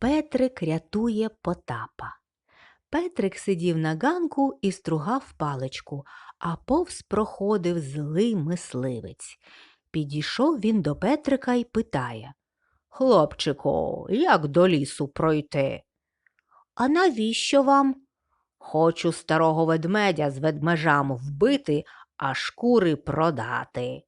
Петрик рятує Потапа. Петрик сидів на ганку і стругав паличку, а повз проходив злий мисливець. Підійшов він до Петрика і питає Хлопчику, як до лісу пройти? А навіщо вам? Хочу старого ведмедя з ведмежам вбити, а шкури продати.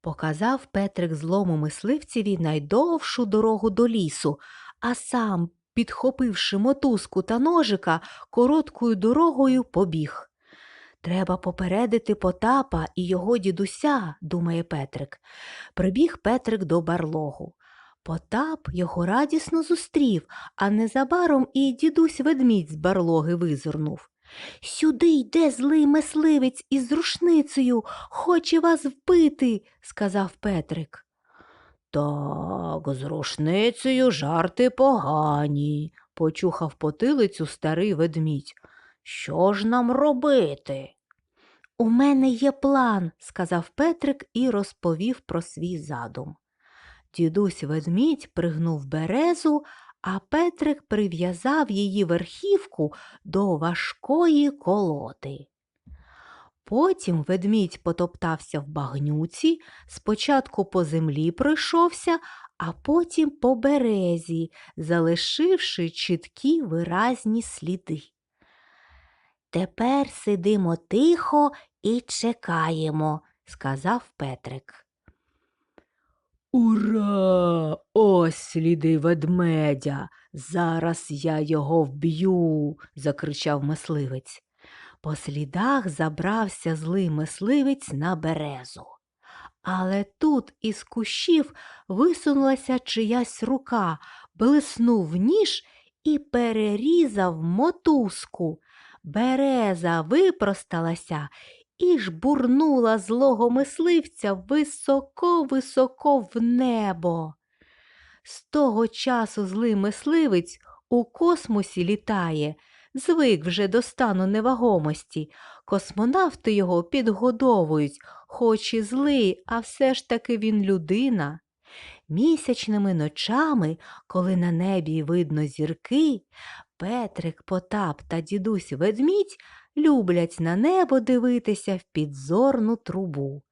Показав Петрик злому мисливцеві найдовшу дорогу до лісу, а сам, підхопивши мотузку та ножика, короткою дорогою побіг. Треба попередити Потапа і його дідуся, думає Петрик. Прибіг Петрик до барлогу. Потап його радісно зустрів, а незабаром і дідусь ведмідь з барлоги визирнув. Сюди йде злий мисливець із рушницею, хоче вас вбити, сказав Петрик. Так, з рушницею жарти погані, почухав потилицю старий ведмідь. Що ж нам робити? У мене є план, сказав Петрик і розповів про свій задум. Дідусь ведмідь пригнув березу, а Петрик прив'язав її верхівку до важкої колоди. Потім ведмідь потоптався в багнюці, спочатку по землі пройшовся, а потім по березі, залишивши чіткі виразні сліди. Тепер сидимо тихо і чекаємо, сказав Петрик. Ура! Ось сліди ведмедя. Зараз я його вб'ю, закричав мисливець. По слідах забрався злий мисливець на березу. Але тут із кущів висунулася чиясь рука, блиснув ніж і перерізав мотузку. Береза випросталася і жбурнула злого мисливця високо-високо в небо. З того часу злий мисливець у космосі літає, звик вже до стану невагомості. Космонавти його підгодовують, хоч і злий, а все ж таки він людина. Місячними ночами, коли на небі видно зірки, Петрик, Потап та дідусь ведмідь люблять на небо дивитися в підзорну трубу.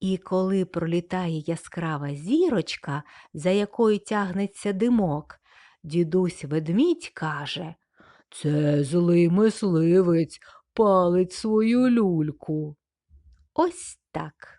І коли пролітає яскрава зірочка, за якою тягнеться димок, дідусь ведмідь каже Це злий мисливець палить свою люльку. Ось так.